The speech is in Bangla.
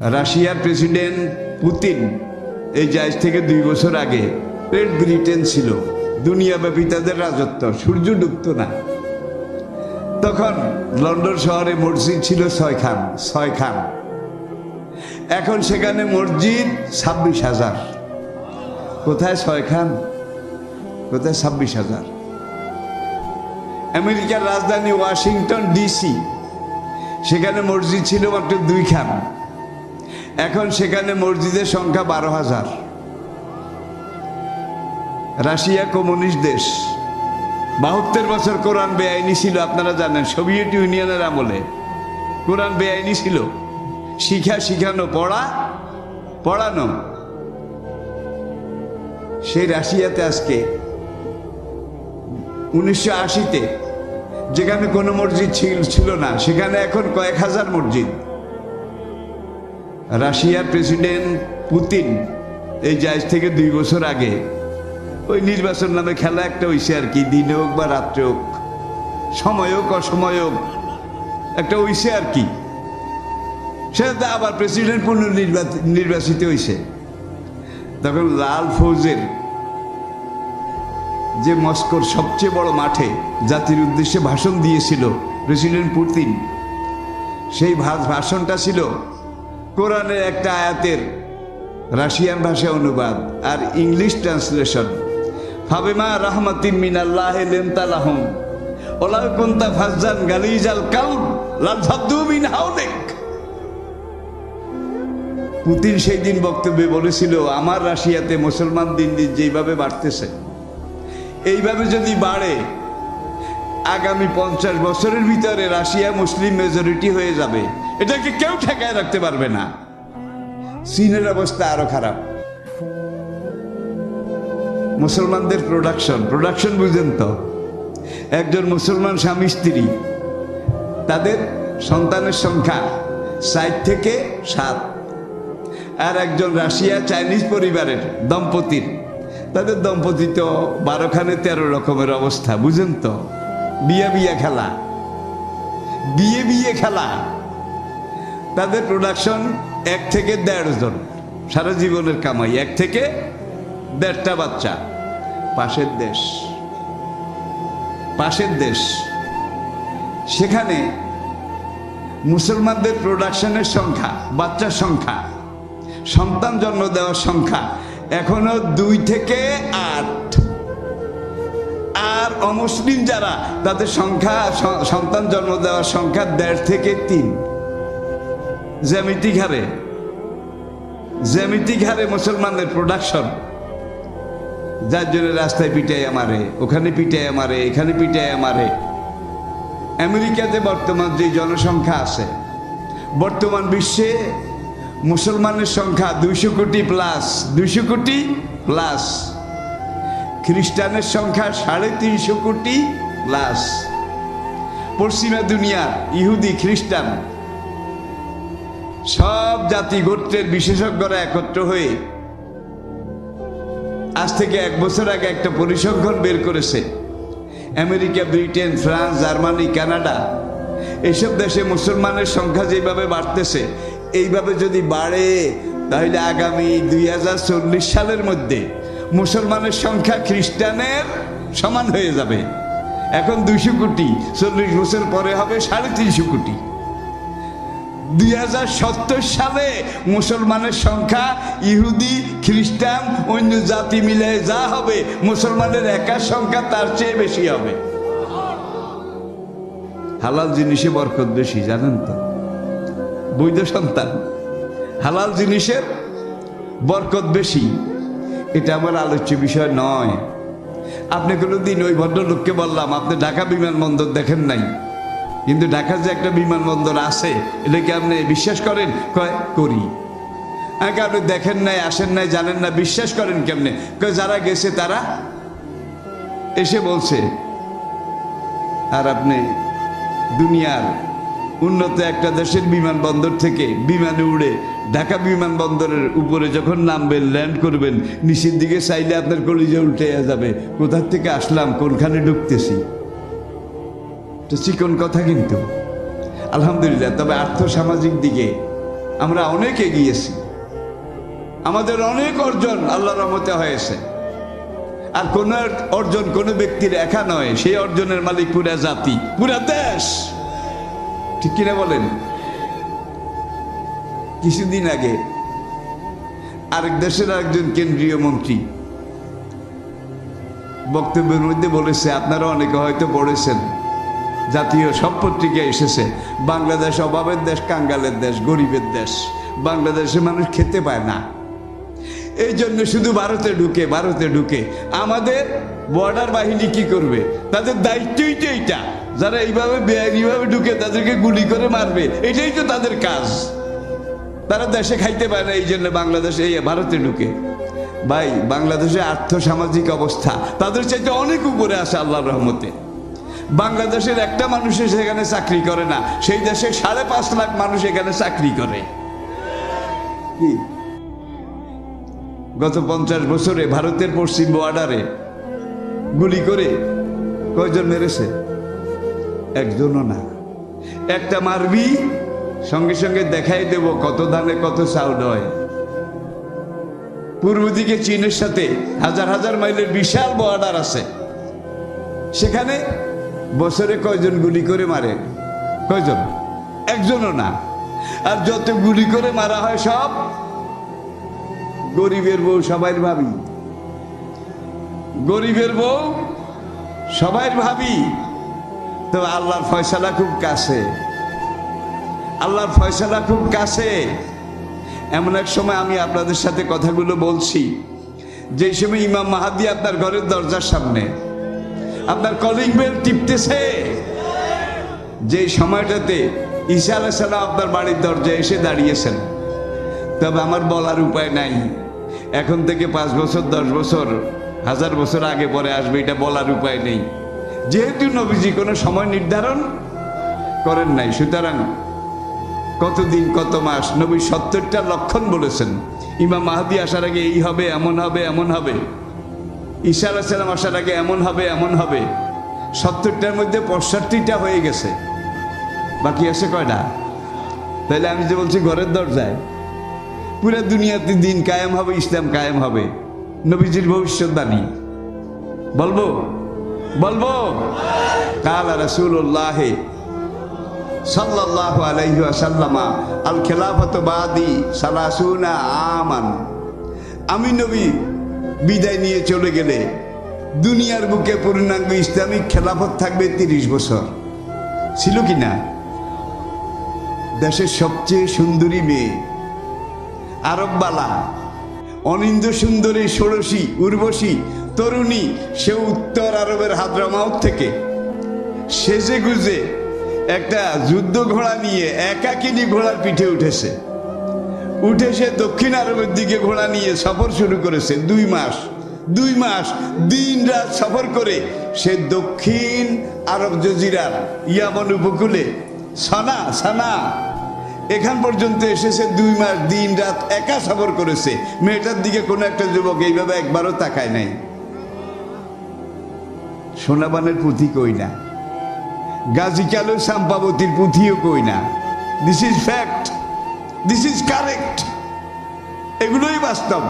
রাশিয়ার প্রেসিডেন্ট পুতিন এই জায়জ থেকে দুই বছর আগে গ্রেট ব্রিটেন ছিল। দুনিয়াব্যাপী তাদের রাজত্ব, সূর্য ডুবত না। তখন লন্ডন শহরে মসজিদ ছিল ছয় খান ছয় খান এখন সেখানে মসজিদ ছাব্বিশ হাজার। কোথায় ছয় খান কোথায় ছাব্বিশ হাজার? আমেরিকার রাজধানী ওয়াশিংটন ডিসি। সেখানে মসজিদ ছিল মাত্র দুই খান এখন সেখানে মসজিদের সংখ্যা বারো হাজার। রাশিয়া কমিউনিস্ট দেশ। বাহাত্তর বছর কোরআন বেআইনি ছিল, আপনারা জানেন, সোভিয়েত ইউনিয়নের আমলে। কোরআন বেআইনি ছিল। শিখা শিখানো, পড়া, পড়ানো। সেই রাশিয়াতে আজকে, উনিশশো আশিতে, যেখানে কোনো মসজিদ ছিল ছিল না, সেখানে এখন কয়েক হাজার মসজিদ। রাশিয়ার প্রেসিডেন্ট পুতিন এই জায়জ থেকে দুই বছর আগে ওই নির্বাচন নামে খেলা একটা হইছে আর কি, দিনে হোক বা রাত্রে হোক, সময় হোক, অসময় হোক, একটা হইছে আর কি। সেটাতে আবার প্রেসিডেন্ট পুনর্নির্বাচিত হয়েছে তখন লাল ফৌজের যে মস্কোর সবচেয়ে বড় মাঠে জাতির উদ্দেশ্যে ভাষণ দিয়েছিল প্রেসিডেন্ট পুতিন, সেই ভাষণটা ছিল কোরআনের একটা আয়াতের রাশিয়ান ভাষা অনুবাদ আর ইংলিশ ট্রান্সলেশন। ফাবেমা রহমাতিন মিনাল্লাহ লেমতালাহম ওলা কুন্তা ফাজান গালিজাল কাউন লাল ফাদ্দু মিন হাউলেক পুতিন সেই দিন বক্তব্যে বলেছিল, আমার রাশিয়াতে মুসলমান দিন দিন যেইভাবে বাড়তেছে, এইভাবে যদি বাড়ে, আগামী পঞ্চাশ বছরের ভিতরে রাশিয়া মুসলিম মেজরিটি হয়ে যাবে। এটাকে কেউ ঠেকায় রাখতে পারবে না। চীনের অবস্থা আরও খারাপ। মুসলমানদের প্রোডাকশন প্রোডাকশন বুঝেন তো? একজন মুসলমান স্বামী, স্ত্রী, তাদের সন্তানের সংখ্যা ষাট থেকে সাত। আর একজন রাশিয়া চাইনিজ পরিবারের দম্পতির, তাদের দম্পতি তো বারোখানে তেরো রকমের অবস্থা, বুঝেন তো? বিয়ে বিয়ে খেলা। বিয়ে বিয়ে খেলা। তাদের প্রোডাকশন এক থেকে দেড় জন। সারা জীবনের কামাই, এক থেকে দেড়টা বাচ্চা। পাশের দেশ। পাশের দেশ। সেখানে মুসলমানদের প্রোডাকশনের সংখ্যা, বাচ্চার সংখ্যা, সন্তান জন্ম দেওয়ার সংখ্যা এখনও দুই থেকে আট। আর অমুসলিম যারা, তাদের সংখ্যা সন্তান জন্ম দেওয়ার সংখ্যা দেড় থেকে তিন। জ্যামিতিক হারে জ্যামিতিক হারে মুসলমানদের প্রোডাকশন যার জন্য রাস্তায় পিটাই আমারে, ওখানে পিটাই আমারে, এখানে পিটাই আমারে। আমেরিকাতে বর্তমান যে জনসংখ্যা আছে, বর্তমান বিশ্বে মুসলমানের সংখ্যা দুইশো কোটি প্লাস দুইশো কোটি প্লাস খ্রিস্টানের সংখ্যা সাড়ে তিনশো কোটি প্লাস পশ্চিমা দুনিয়ার ইহুদি খ্রিস্টান সব জাতি গোত্রের বিশেষজ্ঞরা একত্র হয়ে আজ থেকে এক বছর আগে একটা পরিসংখ্যান বের করেছে। America, Britain, France, Germany, Canada এইসব দেশে মুসলমানের সংখ্যা যেভাবে বাড়তেছে, এইভাবে যদি বাড়ে, তাহলে আগামী দুই হাজার চল্লিশ সালের মধ্যে মুসলমানের সংখ্যা খ্রিস্টানের সমান হয়ে যাবে। এখন দুইশো কোটি, চল্লিশ বছর পরে হবে সাড়ে তিনশো কোটি। দুই হাজার সত্তর সালে মুসলমানের সংখ্যা ইহুদি, খ্রিস্টান, অন্য জাতি মিলে যা হবে মুসলমানের একার সংখ্যা তার চেয়ে বেশি হবে। হালাল জিনিসে বরকত বেশি, জানেন তো? বৈধ সন্তান। হালাল জিনিসের বরকত বেশি। এটা আমার আলোচ্য বিষয় নয়। আপনি কোনো দিন ওই ভদ্রলোককে বললাম, আপনি ঢাকা বিমানবন্দর দেখেন নাই? কিন্তু ঢাকা যে একটা বিমানবন্দর আছে, এটা কি আপনি বিশ্বাস করেন? কয়, করি। আগে আপনি দেখেন নাই, আসেন নাই, জানেন না, বিশ্বাস করেন কেমনে? যারা গেছে তারা এসে বলছে, আর আপনি দুনিয়ার উন্নত একটা দেশের বিমানবন্দর থেকে বিমানে উড়ে ঢাকা বিমানবন্দরের উপরে যখন নামবেন, ল্যান্ড করবেন, নিচের দিকে চাইলে আপনার কলিজা উল্টে যাবে। কোথার থেকে আসলাম? কোনখানে ঢুকতেছি? তো চিকন কথা কিন্তু। আলহামদুলিল্লাহ, তবে আর্থ সামাজিক দিকে আমরা অনেক এগিয়েছি। আমাদের অনেক অর্জন আল্লাহ রহমতে হয়েছে। আর কোন অর্জন কোনো ব্যক্তির একা নয়, সেই অর্জনের মালিক পুরা জাতি, পুরা দেশ। ঠিক কিনা বলেন? কিছুদিন আগে আরেক দেশের একজন কেন্দ্রীয় মন্ত্রী বক্তব্যের মধ্যে বলেছে, আপনারা অনেকে হয়তো পড়েছেন জাতীয় সব এসেছে। বাংলাদেশ অভাবের দেশ, কাঙ্গালের দেশ, গরিবের দেশ। বাংলাদেশে মানুষ খেতে পায় না। এই জন্য শুধু ভারতে ঢুকে ভারতে ঢুকে। আমাদের বর্ডার বাহিনী কি করবে? তাদের দায়িত্বই তো এইটা। যারা এইভাবে বেআইনিভাবে ঢুকে তাদেরকে গুলি করে মারবে, এটাই তো তাদের কাজ। তারা দেশে খাইতে পারে না, এই জন্য বাংলাদেশে এই ভারতে ঢুকে। ভাই, বাংলাদেশের আর্থ সামাজিক অবস্থা, তাদের চাইতে অনেক উপরে আছে আল্লাহর রহমতে। বাংলাদেশের একটা মানুষ সেখানে চাকরি করে না। সেই দেশে সাড়ে পাঁচ লাখ মানুষ এখানে চাকরি করে। কি? গত পঞ্চাশ বছরে ভারতের পশ্চিম বর্ডারে গুলি করে কয়জন মেরেছে? একজনও না। একটা মারবি, সঙ্গে সঙ্গে দেখাই দেব কত ধানে কত চাউল হয়। পূর্ব দিকে চীনের সাথে হাজার হাজার মাইলের বিশাল বর্ডার আছে। সেখানে বছরে কয়জন গুলি করে মারে? কয়জন? একজনও না। আর যত গুলি করে মারা হয় সব গরিবের বউ সবাই ভাবি। গরিবের বউ সবাই ভাবি। তো আল্লাহর ফয়সালা খুব কাছে। আল্লাহর ফয়সালা খুব কাছে। এমন এক সময় আমি আপনাদের সাথে কথাগুলো বলছি। যে সময় ইমাম মাহাদি আপনার ঘরের দরজার সামনে আপনার কলিং বেল টিপতেছে। যে সময়টাতে ঈশা আলাইসাল্লাম আপনার বাড়ির দরজায় এসে দাঁড়িয়েছেন। তবে আমার বলার উপায় নাই। এখন থেকে পাঁচ বছর, দশ বছর, হাজার বছর আগে পরে আসবে, এটা বলার উপায় নেই। যেহেতু নবীজি কোনো সময় নির্ধারণ করেন নাই, সুতরাং কতদিন, কত মাস, নবী সত্তরটা লক্ষণ বলেছেন। ইমাম মাহাদি আসার আগে এই হবে, এমন হবে এমন হবে। ঈশা আলাহিসাল্লাম আসার আগে এমন হবে এমন হবে। সত্তরটার মধ্যে পঁয়ষট্টিটা হয়ে গেছে। বাকি আছে কয়টা? তাহলে আমি যে বলছি ঘরের দরজায়, পুরো দুনিয়াতে দিন কায়েম হবে, ইসলাম কায়েম হবে। নবীজির ভবিষ্যৎবাণী বলব? বলব? কাল রসুল্লাহ সাল্লাল্লাহু আলাইহি ওয়াসাল্লামা আল খেলাফত বাদি সালাসুনা আমান। আমি নবী বিদায় নিয়ে চলে গেলে দুনিয়ার বুকে পূর্ণাঙ্গ ইসলামিক খেলাফত থাকবে তিরিশ বছর। ছিল কি না? দেশের সবচেয়ে সুন্দরী মেয়ে, আরববালা, অনিন্দ সুন্দরী, ষোড়শী, উর্বশী, তরুণী, সে উত্তর আরবের হাদ্রামাউত থেকে। সেজে গুজে একটা যুদ্ধ ঘোড়া নিয়ে একাকিনী ঘোড়ার পিঠে উঠেছে। উঠে সে দক্ষিণ আরবের দিকে ঘোড়া নিয়ে সফর শুরু করেছে। দুই মাস দুই মাস, দিন রাত সফর করে সে দক্ষিণ আরব জজিরার ইয়ামন উপকূলে, সানা সানা, এখান পর্যন্ত এসেছে দুই মাস, দিন রাত একা সফর করেছে। মেয়েটার দিকে কোনো একটা যুবক এইভাবে একবারও তাকায় নাই। সোনাবানের পুঁথি কই না? গাজী কালো সাম্পাবতীর পুঁথিও কই না? This is fact this is correct এগুলোই বাস্তব।